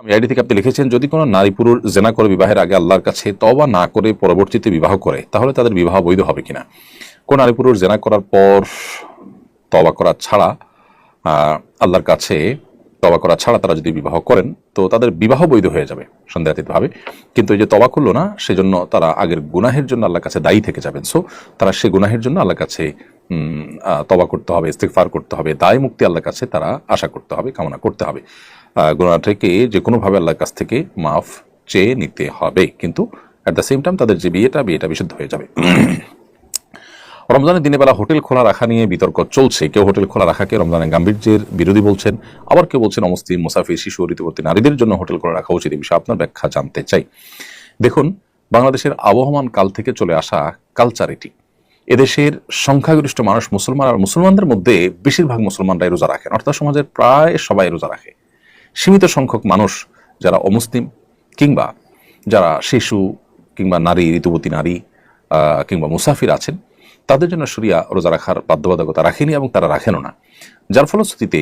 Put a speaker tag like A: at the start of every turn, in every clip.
A: আমি আইডি থেকে আপনি লিখেছেন, যদি কোনো নারী পুরুষ জেনা করে বিবাহের আগে আল্লাহর কাছে তবা না করে পরবর্তীতে বিবাহ করে, তাহলে তাদের বিবাহ বৈধ হবে কিনা? কোন নারী পুরুষ জেনা করার পর তবা করা ছাড়া আল্লাহর কাছে তবা করা ছাড়া তারা যদি বিবাহ করেন, তো তাদের বিবাহ বৈধ হয়ে যাবে সন্দেহাতীতভাবে। কিন্তু এই যে তবা করল না, সেজন্য তারা আগের গুনাহের জন্য আল্লাহর কাছে দায়ী থেকে যাবেন। সো তারা সে গুনাহের জন্য আল্লাহর কাছে তবা করতে হবে ইস্তেকফার করতে হবে, দায় মুক্তি আল্লাহর কাছে তারা আশা করতে হবে, কামনা করতে হবে। গুনাহটাকে যে কোনোভাবে আল্লাহর কাছ থেকে মাফ চেয়ে নিতে হবে। কিন্তু অ্যাট দ্য সেম টাইম তাদের যে বিয়েটা বিয়েটা বিশুদ্ধ হয়ে যাবে। রমজানের দিনে বেলা হোটেল খোলা রাখা নিয়ে বিতর্ক চলছে। কেউ হোটেল খোলা রাখাকে রমজানের গাম্ভীর্যের বিরোধী বলছেন। আবার কেউ বলছেন, অমুসলিম, মুসাফির, শিশু ঋতুবর্তী নারীদের জন্য হোটেল খোলা রাখা উচিত। বিষয়ে আপনার ব্যাখ্যা জানতে চাই। দেখুন, বাংলাদেশের আবহমান কাল থেকে চলে আসা কালচার এটি। এদেশের সংখ্যাগরিষ্ঠ মানুষ মুসলমান আর মুসলমানদের মধ্যে বেশিরভাগ মুসলমানরাই রোজা রাখেন। অর্থাৎ সমাজের প্রায় সবাই রোজা রাখে। সীমিত সংখ্যক মানুষ যারা অমুসলিম কিংবা যারা শিশু কিংবা নারী ঋতুবতী নারী কিংবা মুসাফির আছেন তাদের জন্য শরিয়া রোজা রাখার বাধ্যবাধকতা রাখেনি এবং তারা রাখেনও না। যার ফলশ্রুতিতে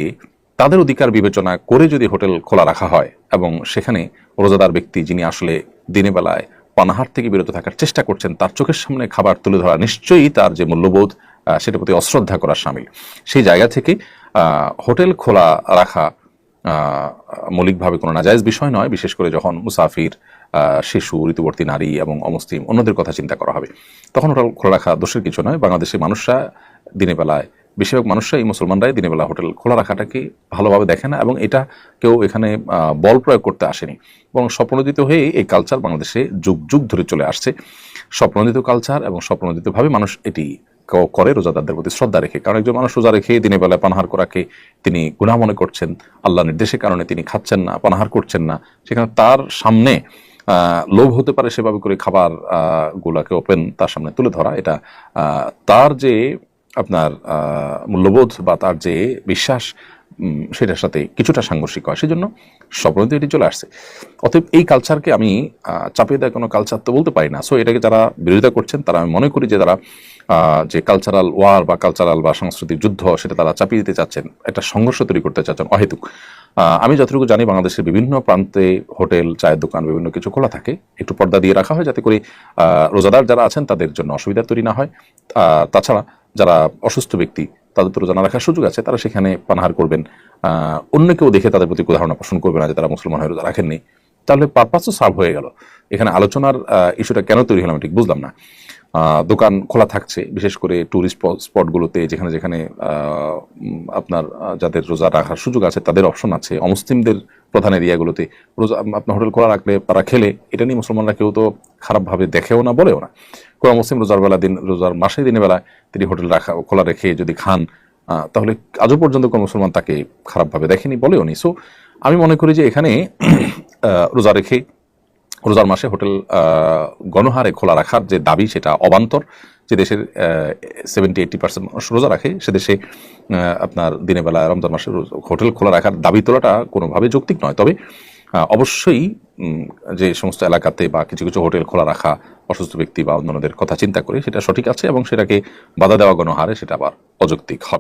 A: তাদের অধিকার বিবেচনা করে যদি হোটেল খোলা রাখা হয় এবং সেখানে রোজাদার ব্যক্তি যিনি আসলে দিনে বেলায় পানাহার থেকে বিরত থাকার চেষ্টা করছেন, তার চোখের সামনে খাবার তুলে ধরা নিশ্চয়ই তার যে মূল্যবোধ সেটার প্রতি অশ্রদ্ধা করা সামিল। সেই জায়গা থেকে হোটেল খোলা রাখা মৌলিকভাবে কোনো নাজায়জ বিষয় নয়, বিশেষ করে যখন মুসাফির শিশু, ঋতুবর্তী নারী এবং অমুসলিম অন্যদের কথা চিন্তা করা হবে। তখন হোটেল খোলা রাখা দোষের কিছু নয়। বাংলাদেশের মানুষরা দিনের বেলায়, বেশিরভাগ মানুষরাই মুসলমানরাই দিনের বেলা হোটেল খোলা রাখাটাকে ভালোভাবে দেখে না এবং এটা কেউ এখানে বল প্রয়োগ করতে আসেনি। এবং স্বপ্নদিত হয়ে এই কালচার বাংলাদেশে যুগ যুগ ধরে চলে আসছে। স্বপ্নদিত কালচার এবং স্বপ্নদিতভাবে মানুষ এটি করে রোজাদারদের প্রতি শ্রদ্ধা রেখে। কারণ একজন মানুষ রোজা রেখে দিনের বেলায় পানাহার করাকে তিনি গুণা মনে করছেন। আল্লাহ নির্দেশের কারণে তিনি খাচ্ছেন না, পানাহার করছেন না। সেখানে তার সামনে লোভ হতে পারে সেভাবে করে খাবার গুলাকে ওপেন তার সামনে তুলে ধরা। এটা তার যে আপনার মূল্যবোধ বা তার যে বিশ্বাস সেটার সাথে কিছুটা সাংঘর্ষিক হয়। সেজন্য স্বপ্নতে এটি চলে আসছে। অতএব এই কালচারকে আমি চাপিয়ে দেওয়া কোনো কালচার তো বলতে পারি না। সো এটাকে যারা বিরোধিতা করছেন, তারা আমি মনে করি যে তারা যে কালচারাল ওয়ার বা কালচারাল বা সাংস্কৃতিক যুদ্ধ সেটা তারা চাপিয়ে দিতে চাচ্ছেন, একটা সংঘর্ষ তৈরি করতে চাচ্ছেন অহেতুক। আমি যতটুকু জানি বাংলাদেশের বিভিন্ন প্রান্তে হোটেল, চায়ের দোকান, বিভিন্ন কিছু খোলা থাকে। একটু পর্দা দিয়ে রাখা হয় যাতে করে রোজাদার যারা আছেন তাদের জন্য অসুবিধা তৈরি না হয়। তাছাড়া যারা অসুস্থ ব্যক্তি তাদের তো রোজা রাখার সুযোগ আছে, তারা সেখানে পানাহার করবেন। অন্য কেউ দেখে তাদের প্রতি উদাহরণ পোষণ করবে না যে তারা মুসলমান হয়ে রোজা রাখেননি। তাহলে পারপাস তো সার্ভ হয়ে গেল। এখানে আলোচনার ইস্যুটা কেন তৈরি হলাম ঠিক বুঝলাম না। দোকান খোলা থাকছে, বিশেষ করে ট্যুরিস্ট স্পটগুলোতে যেখানে যেখানে আপনার যাদের রোজা রাখার সুযোগ আছে, তাদের অপশন আছে। অমুসলিমদের প্রধান এরিয়াগুলোতে। রোজা আপনার হোটেল খোলা রাখলে তারা খেলে। এটা নিয়ে মুসলমানরা কেউ তো খারাপভাবে দেখেও না, বলেও না। কোনো মুসলিম রোজার বেলা দিন, রোজার মাসে দিনের বেলা তিনি হোটেল রাখা, খোলা রেখে যদি খান তাহলে আজও পর্যন্ত কোনো মুসলমান তাকে খারাপভাবে দেখেনি, বলেও নি। সো আমি মনে করি যে এখানে রোজা রেখে রোজার মাসে হোটেল গণহারে খোলা রাখার যে দাবি, সেটা অবান্তর। যে দেশের সেভেন্টি এইটি পার্সেন্ট মানুষ রোজা রাখে, সে দেশে আপনার দিনের বেলা রমজান মাসে হোটেল খোলা রাখার দাবি তোলাটা কোনোভাবে যৌক্তিক নয়। তবে অবশ্যই যে সমস্ত এলাকাতে বা কিছু কিছু হোটেল খোলা রাখা, অসুস্থ ব্যক্তি বা অন্যান্যদের কথা চিন্তা করে, সেটা সঠিক আছে এবং সেটাকে বাধা দেওয়া গণহারে, সেটা আবার অযৌক্তিক হবে।